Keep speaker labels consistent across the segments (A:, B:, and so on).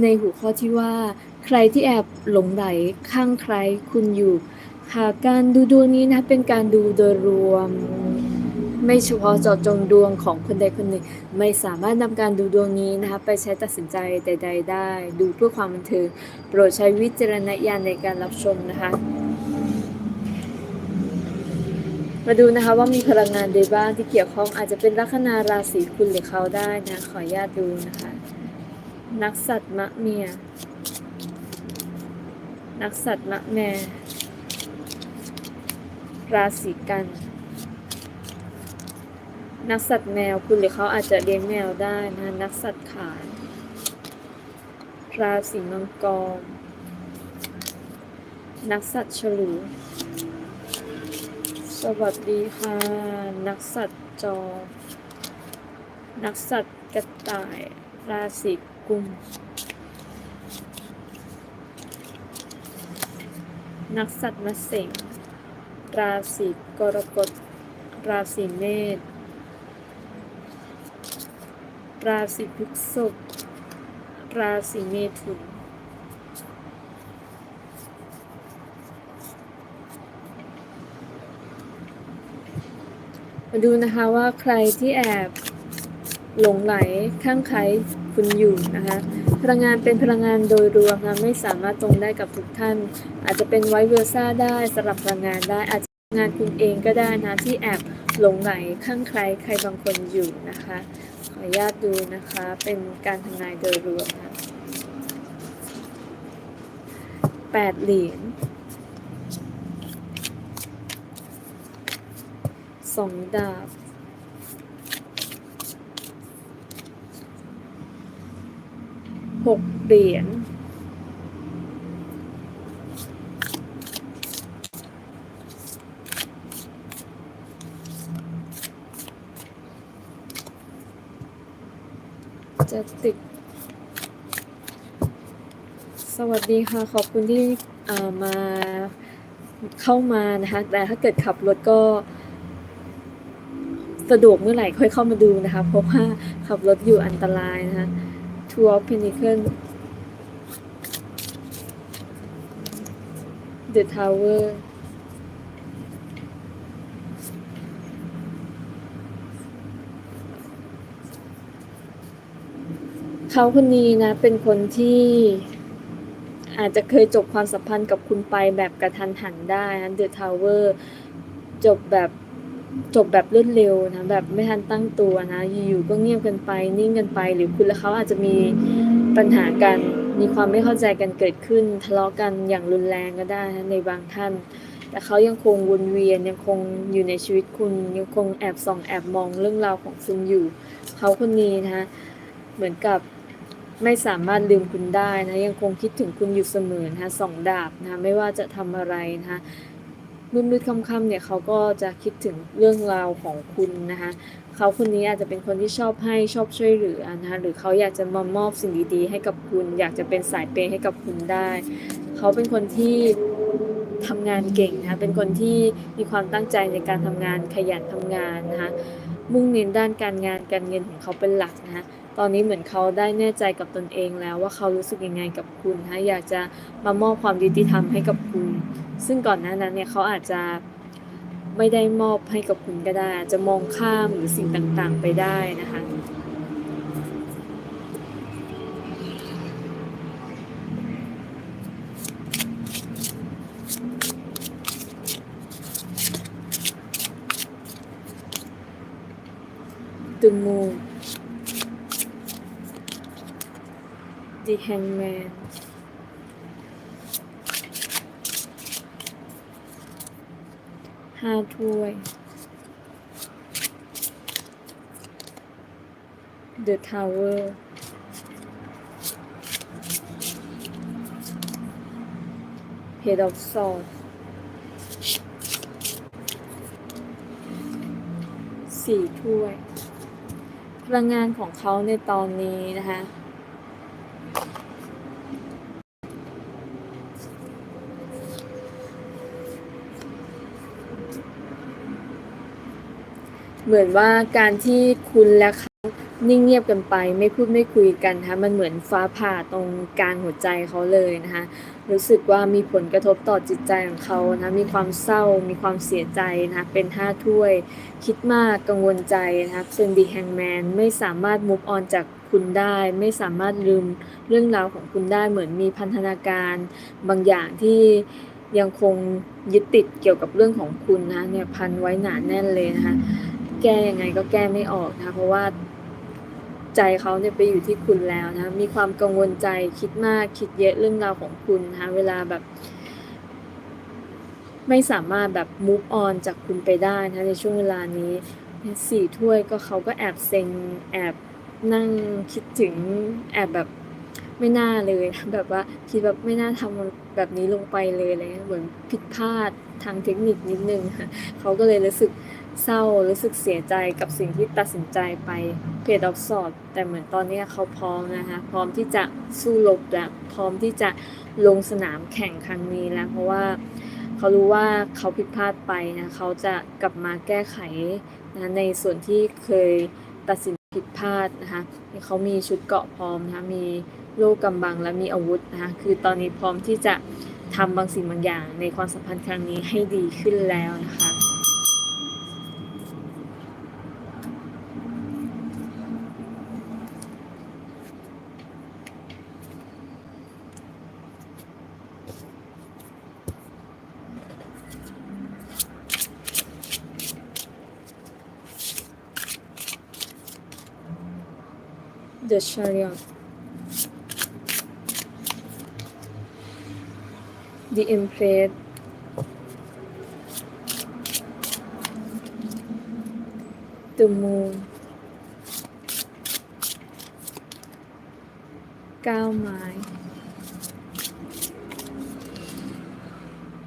A: ในหัวข้อที่ว่า ใครที่แอบหลงไหลข้างใครคุณอยู่ค่ะการดูดวงนี้นะเป็นการดูโดยรวม ไม่เฉพาะเจาะจงดวงของคนใดคนหนึ่ง ไม่สามารถนำการดูดวงนี้นะคะไปใช้ตัดสินใจใด ๆ ได้ ดูเพื่อความบันเทิงโปรดใช้วิจารณญาณในการรับชมนะคะมาดูนะคะว่ามีพลังงานใดบ้างที่เกี่ยวข้องอาจจะเป็นลัคนาราศีคุณหรือเขาได้นะขออนุญาตดูนะคะ นักสัตว์มะเมีย นักสัตว์มะแม ราศีกัน นักสัตว์แมวคุณหรือเขาอาจจะเลี้ยงแมวได้นะนักสัตว์ขายราศีมังกร นักสัตว์ฉลูสวัสดีค่ะ นักสัตว์จอ นักสัตว์กระต่าย ราศี กุมนักสัตว์มะเสงราศีกรกฎ ราศีเมษ ราศีพฤษภราศีเมถุน มาดูนะคะว่าใครที่แอบหลงไหลข้างใคร คุณอยู่นะคะพลังงานเป็นพลังงานโดยรวมนะไม่สามารถตรงได้กับทุกท่าน อาจจะเป็นไวเวอร์ซ่าได้สลับพลังงานได้อาจจะงานคุณเองก็ได้นะที่แอบหลงไหลข้างใครใครบางคนอยู่นะคะ ขออนุญาตดูนะคะเป็นการทำนายโดยรวมนะแปดเหรียญสองดาบ ห กเหรียญจะติด สวัสดีค่ะ ขอบคุณที่มาเข้ามานะคะ แต่ถ้าเกิดขับรถก็สะดวกเมื่อไหร่ค่อยเข้ามาดูนะคะ เพราะว่าขับรถอยู่อันตรายนะคะ Two of Pentacles The Tower เขาคนนี้นะ เป็นคนที่อาจจะเคยจบความสัมพันธ์กับคุณไปแบบกระทันหันได้นะ The Tower จบแบบ จบแบบรวดเร็วนะแบบไม่ทันตั้งตัวนะอยู่ๆก็เงียบกันไปนิ่งกันไป หรือคุณและเขาอาจจะมีปัญหากัน มีความไม่เข้าใจกันเกิดขึ้น ทะเลาะกันอย่างรุนแรงก็ได้นะในบางท่าน แต่เขายังคงวนเวียนยังคงอยู่ในชีวิตคุณยังคงแอบส่องแอบมองเรื่องราวของคุณอยู่ เขาคนนี้นะเหมือนกับไม่สามารถลืมคุณได้นะยังคงคิดถึงคุณอยู่เสมอนะคะสองดาบนะคะไม่ว่าจะทำอะไรนะ คะมืดๆค่ำๆเนี่ยเขาก็จะคิดถึงเรื่องราวของคุณนะคะเขาคนนี้อาจจะเป็นคนที่ชอบให้ชอบช่วยเหลือนะคะหรือเขาอยากจะมามอบสิ่งดีๆ ให้กับคุณ อยากจะเป็นสายเปย์ให้กับคุณได้ เขาเป็นคนที่ทำงานเก่งนะคะเป็นคนที่มีความตั้งใจในการทำงานขยันทำงานนะคะมุ่งเน้นด้านการงานการเงินของเขาเป็นหลักนะคะตอนนี้เหมือนเขาได้แน่ใจกับตนเองแล้วว่าเขารู้สึกยังไงกับคุณนะคะอยากจะมามอบความยุติธรรมให้กับคุณ ซึ่งก่อนหน้านั้นเนี่ยเขาอาจจะไม่ได้มอบให้กับคุณก็ได้ อาจจะมองข้ามหรือสิ่งต่างๆไปได้นะคะ The Moon The Hangman ห้าถ้วย The Tower เพดอ of Sword สี่ถ้วย พลังงานของเขาในตอนนี้นะคะ เหมือนว่าการที่คุณและเขานิ่งเงียบกันไป ไม่พูดไม่คุยกันนะคะมันเหมือนฟ้าผ่าตรงกลางหัวใจเขาเลยนะคะรู้สึกว่ามีผลกระทบต่อจิตใจของเขานะมีความเศร้ามีความเสียใจนะคะเป็นห้าถ้วย คิดมากกังวลใจนะคะเซนดีแฮงแมนไม่สามารถมุฟออนจากคุณได้ไม่สามารถลืมเรื่องราวของคุณได้เหมือนมีพันธนาการบางอย่างที่ยังคงยึดติดเกี่ยวกับเรื่องของคุณนะเนี่ยพันไว้หนาแน่นเลยนะคะ แก้ยังไงก็แก้ไม่ออกนะเพราะว่าใจเขาเนี่ยไปอยู่ที่คุณแล้วนะมีความกังวลใจคิดมากคิดเยอะเรื่องราวของคุณนะเวลาแบบ ไม่สามารถแบบ move on จากคุณไปได้นะในช่วงเวลานี้สี่ถ้วยก็เขาก็แอบเซ็งแอบนั่งคิดถึงแอบแบบไม่น่าเลยนะแบบว่าคิดแบบไม่น่าทำแบบนี้ลงไปเลยเงี้ยเหมือนผิดพลาดทางเทคนิคนิดนึงเขาก็เลยรู้สึก เศร้ารู้สึกเสียใจกับสิ่งที่ตัดสินใจไปเพจออฟสอดแต่เหมือนตอนนี้เขาพร้อมนะคะพร้อมที่จะสู้รบแล้วพร้อมที่จะลงสนามแข่งครั้งนี้แล้ว เพราะว่าเขารู้ว่าเขาผิดพลาดไปนะเขาจะกลับมาแก้ไขนะในส่วนที่เคยตัดสินผิดพลาดนะคะเขามีชุดเกราะพร้อมนะคะมีโล่กำบังและมีอาวุธนะคะคือตอนนี้พร้อมที่จะทำบางสิ่งบางอย่างในความสัมพันธ์ครั้งนี้ให้ดีขึ้นแล้วนะคะ The Chariot The Empress The Moon เก้าไม้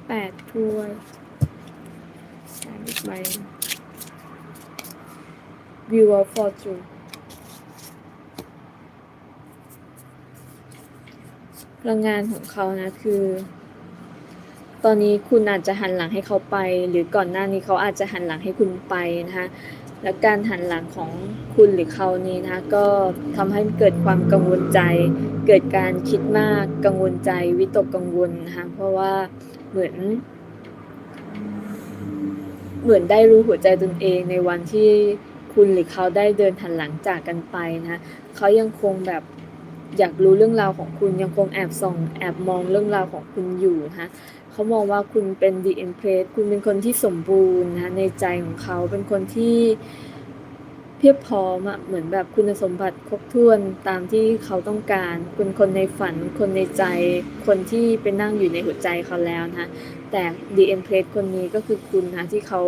A: แปดถ้วยสามอีกใบ View of Fortune ลังงานของเขานะคือ ตอนนี้คุณอาจจะหันหลังให้เขาไป หรือก่อนหน้านี้เขาอาจจะหันหลังให้คุณไปนะคะและการหันหลังของคุณหรือเขานี้นะคะก็ทำให้เกิดความกังวลใจ เกิดการคิดมากกังวลใจวิตกกังวลนะคะเพราะว่าเหมือน เหมือนได้รู้หัวใจตนเองในวันที่คุณหรือเขาได้เดินหันหลังจากกันไปนะคะเขายังคงแบบ อยากรู้เรื่องราวของคุณยังคงแอบส่องแอบมองเรื่องราวของคุณอยู่นะคะเขามองว่าคุณเป็น the empress คุณเป็นคนที่สมบูรณ์นะคะในใจของเขาเป็นคนที่เพียบพร้อมอะเหมือนแบบคุณสมบัติครบถ้วนตามที่เขาต้องการเป็นคนในฝัน คนในใจ คนที่ไปนั่งอยู่ในหัวใจเขาแล้วนะคะแต่ the empress คนนี้ก็คือคุณนะที่เขา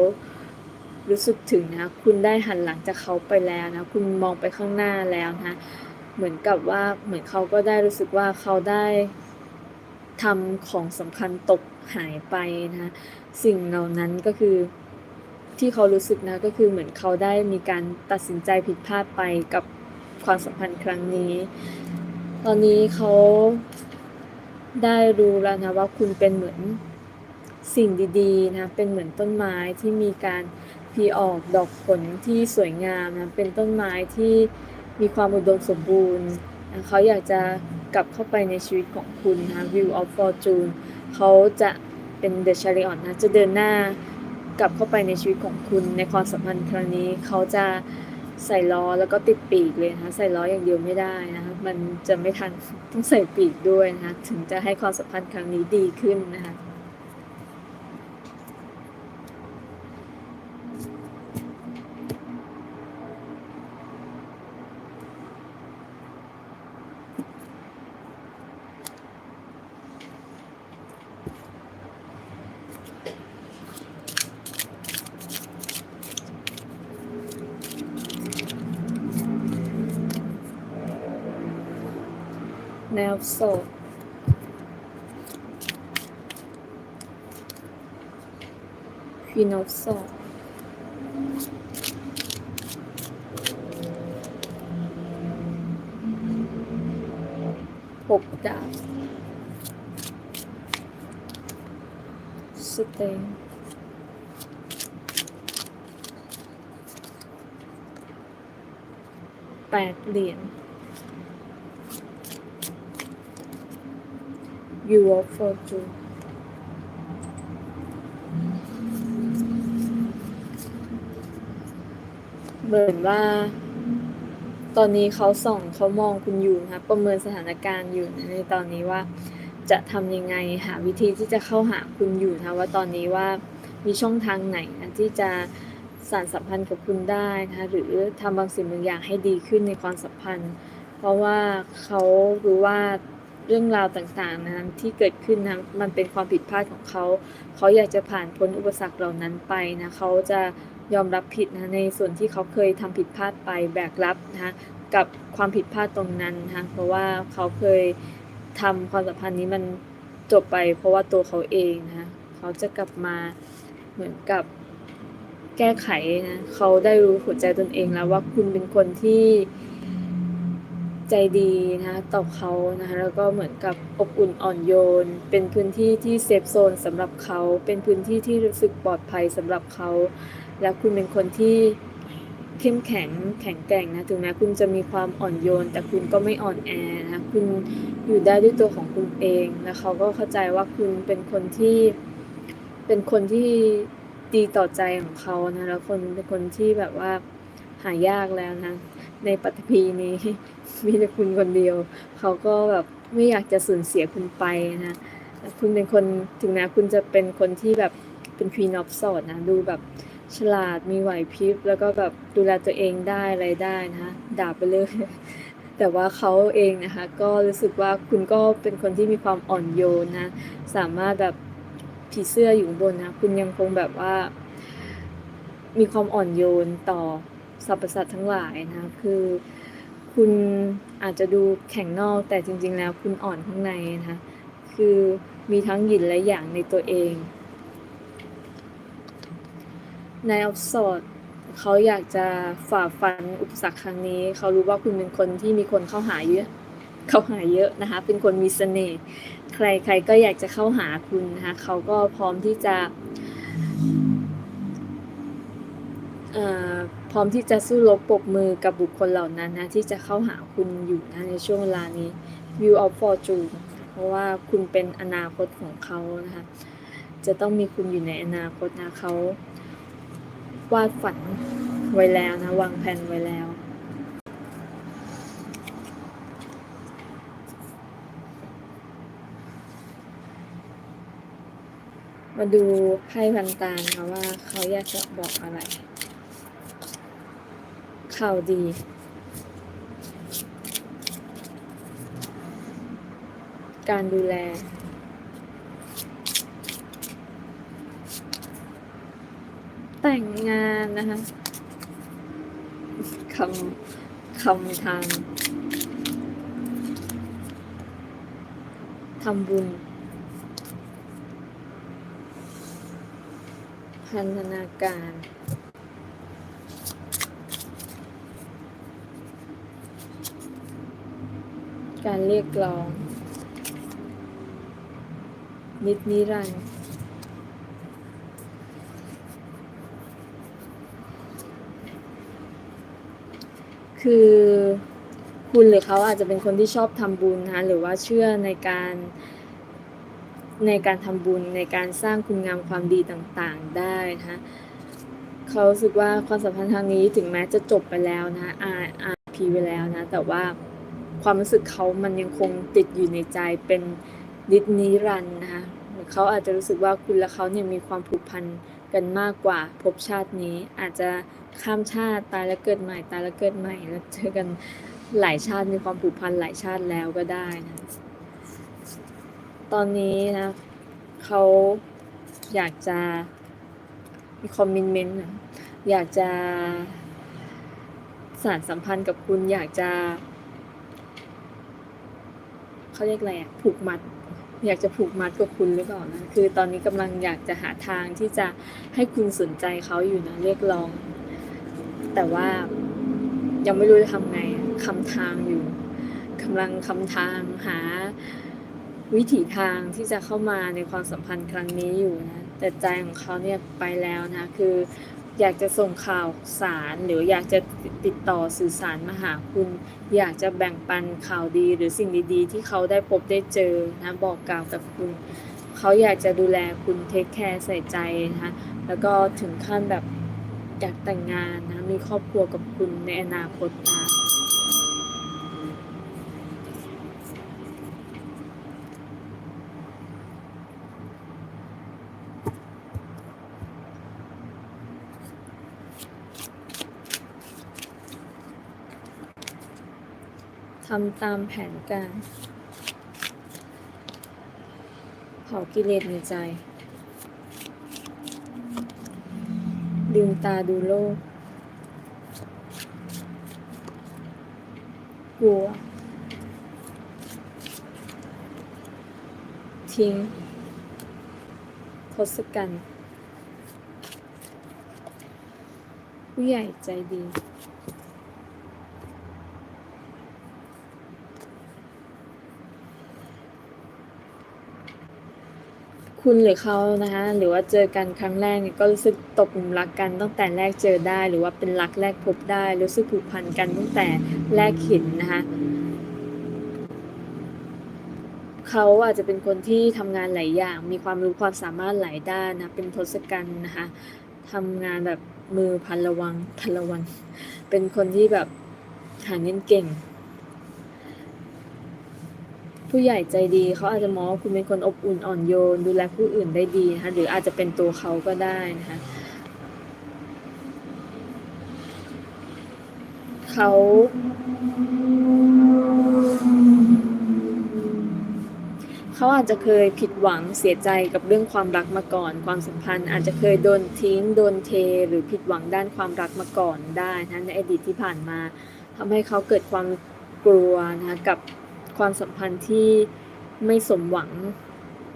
A: รู้สึกถึงนะ คุณได้หันหลังจากเขาไปแล้วนะ คุณมองไปข้างหน้าแล้วนะ เหมือนกับว่าเหมือนเขาก็ได้รู้สึกว่าเขาได้ทำของสำคัญตกหายไปนะสิ่งเหล่านั้นก็คือที่เขารู้สึกนะก็คือเหมือนเขาได้มีการตัดสินใจผิดพลาดไปกับความสัมพันธ์ครั้งนี้ ตอนนี้เขาได้รู้แล้วนะว่าคุณเป็นเหมือนสิ่งดีๆนะเป็นเหมือนต้นไม้ที่มีการพีออกดอกผลที่สวยงามนะเป็นต้นไม้ที่ มีความอุดมสมบูรณ์ เขาอยากจะกลับเข้าไปในชีวิตของคุณนะ View of Fortune เขาจะเป็น The Chariot นะจะเดินหน้ากลับเข้าไปในชีวิตของคุณในความสัมพันธ์ครั้งนี้เขาจะใส่ล้อแล้วก็ติดปีกเลยนะคะใส่ล้ออย่างเดียวไม่ได้นะคะมันจะไม่ทันต้องใส่ปีกด้วยนะคะถึงจะให้ความสัมพันธ์ครั้งนี้ดีขึ้นนะคะ สดควีนอฟโซดหกดาบสเตนแปดเหรียญ View of Fortune เหมือนว่า ตอนนี้เขาส่องเขามองคุณอยู่นะคะประเมินสถานการณ์อยู่ในตอนนี้ว่า จะทำยังไงหาวิธีที่จะเข้าหาคุณอยู่นะคะว่าตอนนี้ว่ามีช่องทางไหนนะที่จะสานสัมพันธ์กับคุณได้นะคะหรือทำบางสิ่งบางอย่างให้ดีขึ้นในความสัมพันธ์ เพราะว่าเขารู้ว่า เรื่องราวต่างๆนะที่เกิดขึ้นนะมันเป็นความผิดพลาดของเขา เขาอยากจะผ่านพ้นอุปสรรคเหล่านั้นไปนะเขาจะยอมรับผิดนะในส่วนที่เขาเคยทำผิดพลาดไปแบกรับนะกับความผิดพลาดตรงนั้นนะเพราะว่าเขาเคยทำความสัมพันธ์นี้มันจบไป เพราะว่าตัวเขาเองนะเขาจะกลับมาเหมือนกับแก้ไขนะเขาได้รู้หัวใจตนเองแล้วว่าคุณเป็นคนที่ ใจดีนะคะต่อเขานะคะแล้วก็เหมือนกับอบอุ่นอ่อนโยน เป็นพื้นที่ที่เซฟโซนสำหรับเขา เป็นพื้นที่ที่รู้สึกปลอดภัยสำหรับเขา และคุณเป็นคนที่เข้มแข็งแข็งแกร่งนะถึงแม้คุณจะมีความอ่อนโยน แต่คุณก็ไม่อ่อนแอนะคุณอยู่ได้ด้วยตัวของคุณเองและเขาก็เข้าใจว่าคุณเป็นคนที่เป็นคนที่ดีต่อใจของเขานะแล้วคนเป็นคนที่แบบว่าหายากแล้วนะ ในปฐพีนี้มีแต่คุณคนเดียว เขาก็แบบไม่อยากจะสูญเสียคุณไปนะคุณเป็นคนถึงแม้คุณจะเป็นคนที่แบบเป็น Queen of Swords นะดูแบบฉลาดมีไหวพริบ แล้วก็แบบดูแลตัวเองได้อะไรได้นะคะด่าไปเลยแต่ว่าเขาเองนะคะ ก็รู้สึกว่าคุณก็เป็นคนที่มีความอ่อนโยนนะสามารถแบบผีเสื้ออยู่บนนะ คุณยังคงแบบว่า มีความอ่อนโยนต่อ สรรพสัตว์ทั้งหลายนะคือคุณอาจจะดูแข็งนอกแต่จริง ๆ แล้วคุณอ่อนข้างในนะคะคือมีทั้งหยินและหยางในตัวเองนายออฟสอดเขาอยากจะฝ่าฟันอุปสรรคครั้งนี้ เขารู้ว่าคุณเป็นคนที่มีคนเข้าหาเยอะ เข้าหาเยอะนะคะ เป็นคนมีเสน่ห์ ใครๆก็อยากจะเข้าหาคุณนะคะ เขาก็พร้อมที่จะ เอ่อ พร้อมที่จะสู้รบปรบมือกับบุคคลเหล่านั้นนะที่จะเข้าหาคุณอยู่นะในช่วงเวลานี้ View of Fortune เพราะว่าคุณเป็นอนาคตของเขานะคะจะต้องมีคุณอยู่ในอนาคตนะเขาวาดฝันไว้แล้วนะวางแผนไว้แล้วมาดูไพ่พันตาลค่ะว่าเขาอยากจะบอกอะไร ข่าวดี การดูแล แต่งงานนะคะคำคำทางทำบุญ พันธนาการ การเรียกร้อง นิดนิรันดร์คือคุณหรือเขาอาจจะเป็นคนที่ชอบทำบุญนะหรือว่าเชื่อในการในการทำบุญในการสร้างคุณงามความดีต่างๆได้นะเขาสึกว่าความสัมพันธ์ทางนี้ถึงแม้จะจบไปแล้วนะอาอาพีไปแล้วนะ แต่ว่า ความรู้สึกเขามันยังคงติดอยู่ในใจเป็นนิดนิรันดร์นะคะเขาอาจจะรู้สึกว่าคุณและเขาเนี่ยมีความผูกพันกันมากกว่าภพชาตินี้ อาจจะข้ามชาติตายแล้วเกิดใหม่ตายแล้วเกิดใหม่แล้วเจอกันหลายชาติมีความผูกพันหลายชาติแล้วก็ได้นะ ตอนนี้นะเขาอยากจะมีคอมมินเมนต์นอยากจะสานสัมพันธ์กับคุณอยากจะ เขาเรียกอะไรอะผูกมัด อยากจะผูกมัดกับคุณหรือเปล่านะคือตอนนี้กำลังอยากจะหาทางที่จะให้คุณสนใจเขาอยู่นะเรียกร้อง แต่ว่ายังไม่รู้จะทำไงคำทางอยู่กำลังคำทางหาวิถีทางที่จะเข้ามาในความสัมพันธ์ครั้งนี้อยู่นะแต่ใจของเขาเนี่ยไปแล้วนะ คือ อยากจะส่งข่าวสารหรืออยากจะติดต่อสื่อสารมาหาคุณ อยากจะแบ่งปันข่าวดีหรือสิ่งดีๆ ที่เขาได้พบได้เจอนะบอกกล่าวกับคุณ เขาอยากจะดูแลคุณเทคแคร์ใส่ใจนะคะแล้วก็ถึงขั้นแบบอยากแต่งงานนะมีครอบครัวกับคุณในอนาคตนะ ทำตามแผนการเผากิเลสในใจลืมตาดูโลก กลัว ทิ้งทศกัณฐ์ผู้ใหญ่ใจดี คุณหรือเขานะคะหรือว่าเจอกันครั้งแรกเนี่ยก็รู้สึกตกหลุมรักกันตั้งแต่แรกเจอได้ หรือว่าเป็นรักแรกพบได้ รู้สึกผูกพันกันตั้งแต่แรกเห็นนะคะเขาอาจจะเป็นคนที่ทำงานหลายอย่าง มีความรู้ความสามารถหลายด้านนะเป็นทศกัณฐ์นะคะทำงานแบบมือพันระวังพันระวัง เป็นคนที่แบบหาเงินเก่ง ผู้ใหญ่ใจดีเขาอาจจะมองว่าคุณเป็นคนอบอุ่นอ่อนโยน ดูแลผู้อื่นได้ดีนะคะหรืออาจจะเป็นตัวเขาก็ได้นะคะเขาเขาอาจจะเคยผิดหวังเสียใจกับเรื่องความรักมาก่อน ความสัมพันธ์ อาจจะเคยโดนทิ้งโดนเท หรือผิดหวังด้านความรักมาก่อนได้นะในอดีตที่ผ่านมาทำให้เขาเกิดความกลัวนะคะกับ ความสัมพันธ์ที่ไม่สมหวัง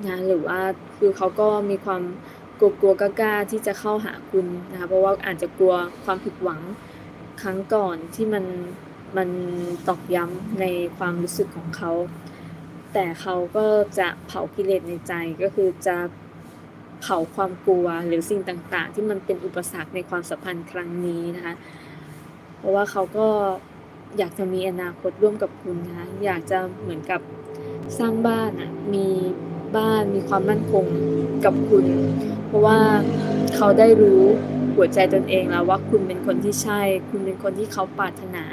A: นะหรือว่าคือเขาก็มีความกลัวกลัวกล้าๆที่จะเข้าหาคุณนะคะเพราะว่าอาจจะกลัวความผิดหวังครั้งก่อนที่มันมันตอกย้ำในความรู้สึกของเขา แต่เขาก็จะเผากิเลสในใจก็คือจะเผาความกลัวหรือสิ่งต่างๆ ที่มันเป็นอุปสรรคในความสัมพันธ์ครั้งนี้นะคะ เพราะว่าเขาก็ อยากจะมีอนาคตร่วมกับคุณนะอยากจะเหมือนกับสร้างบ้านอะมีบ้านมีความมั่นคงกับคุณ เพราะว่าเขาได้รู้หัวใจตนเองแล้วว่าคุณเป็นคนที่ใช่ คุณเป็นคนที่เขาปรารถนา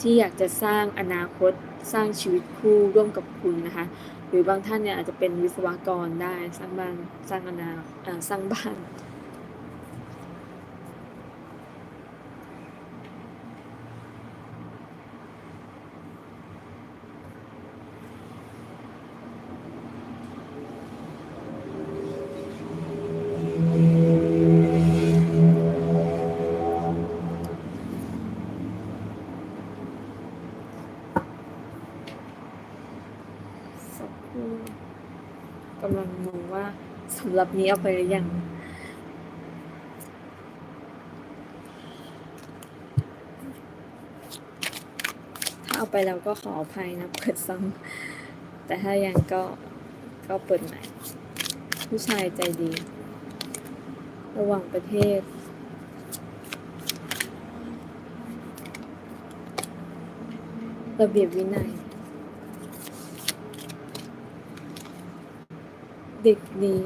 A: ที่อยากจะสร้างอนาคตสร้างชีวิตคู่ร่วมกับคุณนะคะ หรือบางท่านเนี่ยอาจจะเป็นวิศวกรได้สร้างบ้านสร้างอนาอ่าสร้างบ้านำรับนี้เอาไปหรือยัง ถ้าเอาไปแล้วก็ขออภัยนะเปิดซ้ำแต่ถ้ายังก็ก็เปิดใหม่ผู้ชายใจดี ระหว่างประเทศระเบียบวินัย เด็กดี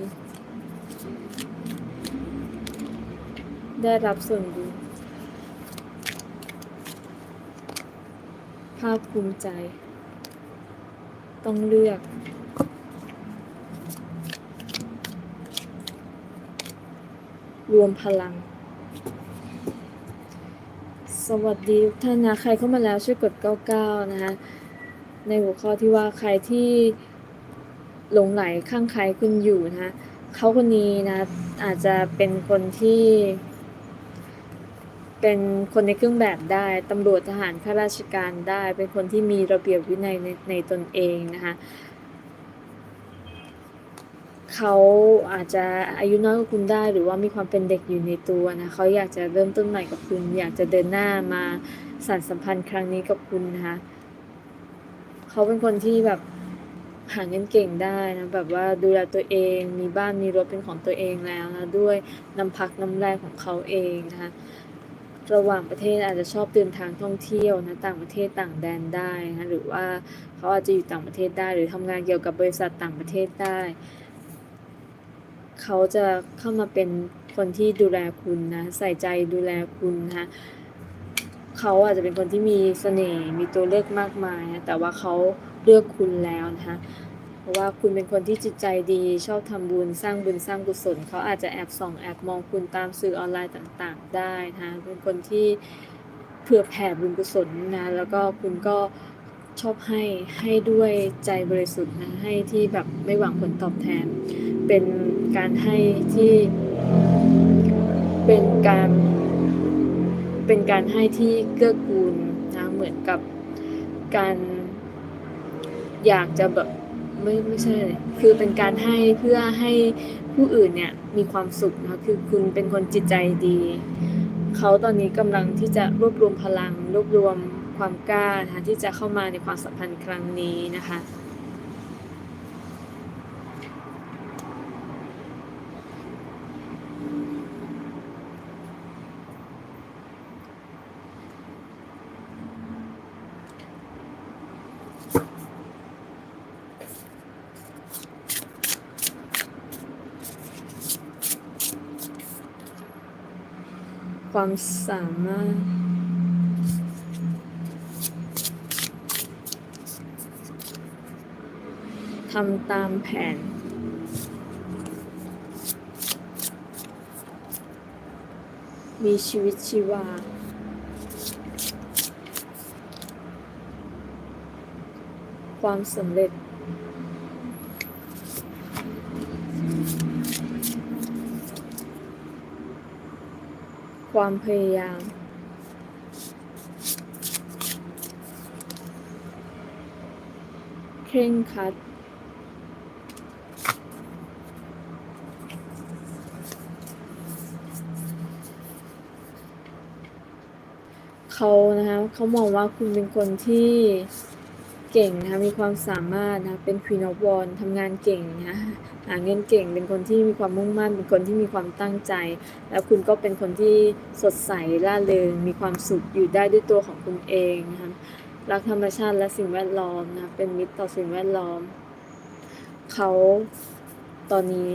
A: ได้รับส่วนบุญภาคภูมิใจ ต้องเลือก รวมพลัง สวัสดีทุกท่านนะ ใครเข้ามาแล้วช่วยกด 99 นะคะ ในหัวข้อที่ว่าใครที่หลงไหลข้างใครคุณอยู่นะคะเขาคนนี้นะ อาจจะเป็นคนที่ เป็นคนในเครื่องแบบได้ ตำรวจทหารข้าราชการได้ เป็นคนที่มีระเบียบวินัยในในตนเองนะคะเขาอาจจะอายุน้อยกว่าคุณได้ หรือว่ามีความเป็นเด็กอยู่ในตัวนะเขาอยากจะเริ่มต้นใหม่กับคุณ อยากจะเดินหน้ามาสานสัมพันธ์ครั้งนี้กับคุณนะคะเขาเป็นคนที่แบบหาเงินเก่งได้นะแบบว่าดูแลตัวเอง มีบ้านมีรถเป็นของตัวเองแล้วนะด้วยน้ำพักน้ำแรงของเขาเองนะคะ ระหว่างประเทศอาจจะชอบเดินทางท่องเที่ยวนะต่างประเทศต่างแดนได้นะหรือว่าเขาอาจจะอยู่ต่างประเทศได้ หรือทำงานเกี่ยวกับบริษัทต่างประเทศได้ เขาจะเข้ามาเป็นคนที่ดูแลคุณนะใส่ใจดูแลคุณนะคะเขาอาจจะเป็นคนที่มีเสน่ห์มีตัวเลือกมากมายนะแต่ว่าเขาเลือกคุณแล้วนะคะ เพราะว่าคุณเป็นคนที่จิตใจดีชอบทำบุญสร้างบุญสร้างกุศลเขาอาจจะแอบส่องแอบมองคุณตามสื่อออนไลน์ต่างๆ ได้นะเป็นคนที่เผื่อแผ่บุญกุศลนะแล้วก็คุณก็ชอบให้ให้ด้วยใจบริสุทธิ์นะให้ที่แบบไม่หวังผลตอบแทน เป็นการให้ที่เป็นการ เป็นการให้ที่เกื้อกูลนะเหมือนกับการอยากจะแบบ ไม่ไม่ใช่เลยคือเป็นการให้เพื่อให้ผู้อื่นเนี่ยมีความสุขนะคือคุณเป็นคนจิตใจดี เขาตอนนี้กำลังที่จะรวบรวมพลัง รวบรวมความกล้านะที่จะเข้ามาในความสัมพันธ์ครั้งนี้นะคะ ความสามารถ ทำตามแผน มีชีวิตชีวา ความสำเร็จ ความพยายาม เคร่งครัด เขานะคะเขามองว่าคุณเป็นคนที่ เก่งนะคะมีความสามารถนะคะเป็น Queen of Wands ทำงานเก่งนะคะหาเงินเก่ง เป็นคนที่มีความมุ่งมั่น เป็นคนที่มีความตั้งใจ แล้วคุณก็เป็นคนที่สดใสร่าเริงมีความสุขอยู่ได้ด้วยตัวของคุณเองนะคะรักธรรมชาติและสิ่งแวดล้อมนะคะเป็นมิตรต่อสิ่งแวดล้อม เขาตอนนี้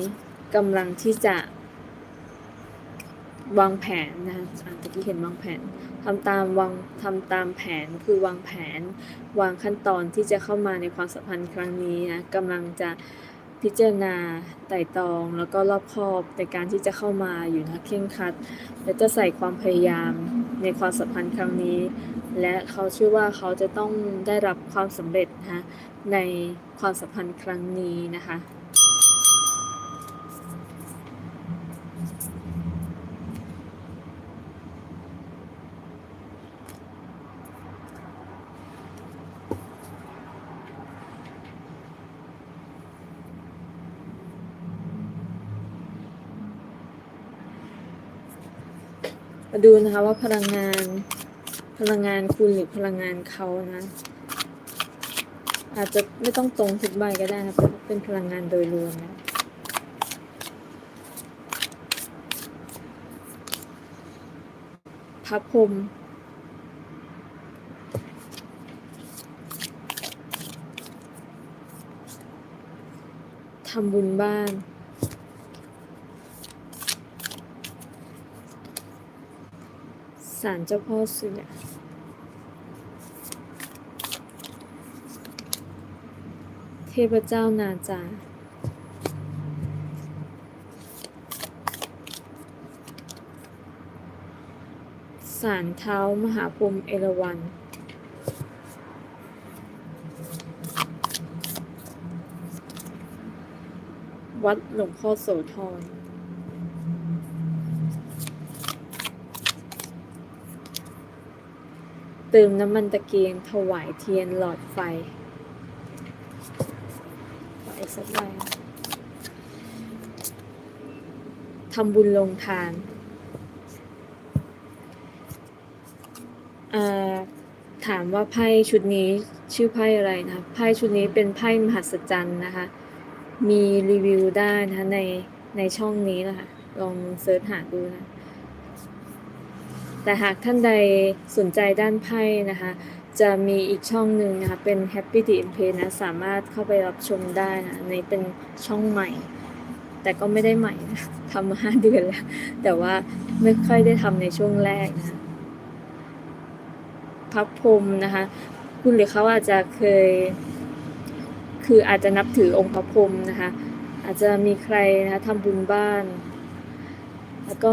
A: กำลังที่จะ วางแผนนะคะอ่าตะกี้เห็นวางแผนทำตามวางทำตามแผนคือวางแผน วางขั้นตอนที่จะเข้ามาในความสัมพันธ์ครั้งนี้นะกำลังจะพิจารณาไต่ตรอง แล้วก็รอบคอบในการที่จะเข้ามาอยู่นะเคร่งคัด และจะใส่ความพยายามในความสัมพันธ์ครั้งนี้ และเขาเชื่อว่าเขาจะต้องได้รับความสำเร็จนะคะในความสัมพันธ์ครั้งนี้นะคะ มาดูนะคะว่าพลังงานพลังงานคุณหรือพลังงานเขานะ อาจจะไม่ต้องตรงทุกใบก็ได้นะเพราะเป็นพลังงานโดยรวมนะพระพรมทำบุญบ้าน ศาลเจ้าพ่อเสือเทพเจ้านาจาศาลเท้ามหาพรหมเอราวัณวัดหลวงพ่อโสธร เติมน้ำมันตะเกียงถวายเทียนหลอดไฟขออีกสักใบทำบุญลงทานอ่าถามว่าไพ่ชุดนี้ชื่อไพ่อะไรนะคะไพ่ชุดนี้เป็นไพ่มหัศจรรย์นะคะ มีรีวิวได้นะคะในในช่องนี้นะคะลองเซิร์ชหาดูนะ แต่หากท่านใดสนใจด้านไพ่นะคะ จะมีอีกช่องหนึ่งนะคะ เป็น Happy t i m p a y นะสามารถเข้าไปรับชมได้นะในเป็นช่องใหม่ แต่ก็ไม่ได้ใหม่นะทำมาห้าเดือนแล้ว แต่ว่าไม่ค่อยได้ทำในช่วงแรกนะพระพรมนะคะ คุณหรือเขาอาจจะเคย คืออาจจะนับถือองค์พระพรมนะคะ อาจจะมีใครนะคะทำบุญบ้าน แล้วก็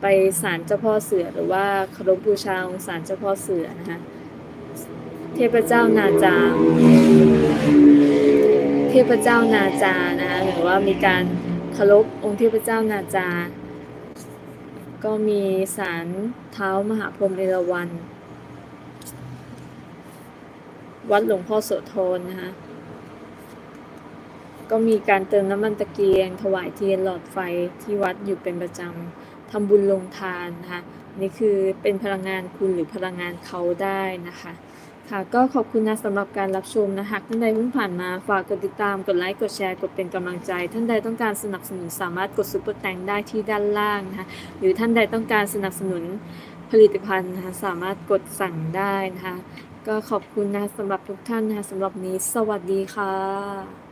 A: ไปศาลเจ้าพ่อเสือหรือว่าเคารพบูชาองค์ศาลเจ้าพ่อเสือนะคะเทพเจ้านาจา เทพเจ้านาจานะคะหรือว่ามีการเคารพองค์เทพเจ้านาจา ก็มีศาลเท้ามหาพรหมเอราวัณวัดหลวงพ่อโสธรนะคะก็มีการเติมน้ำมันตะเกียง ถวายเทียนหลอดไฟที่วัดอยู่เป็นประจำ ทำบุญลงทานนะคะนี่คือเป็นพลังงานคุณหรือพลังงานเขาได้นะคะค่ะก็ขอบคุณนะสำหรับการรับชมนะหากท่านใดเพิ่งผ่านมาฝากกดติดตามกดไลค์กดแชร์กดเป็นกำลังใจ ท่านใดต้องการสนับสนุนสามารถกดซุปเปอร์แตงได้ที่ด้านล่างนะคะหรือท่านใดต้องการสนับสนุนผลิตภัณฑ์นะคะสามารถกดสั่งได้นะคะก็ขอบคุณนะสำหรับทุกท่านนะคะสำหรับนี้สวัสดีค่ะ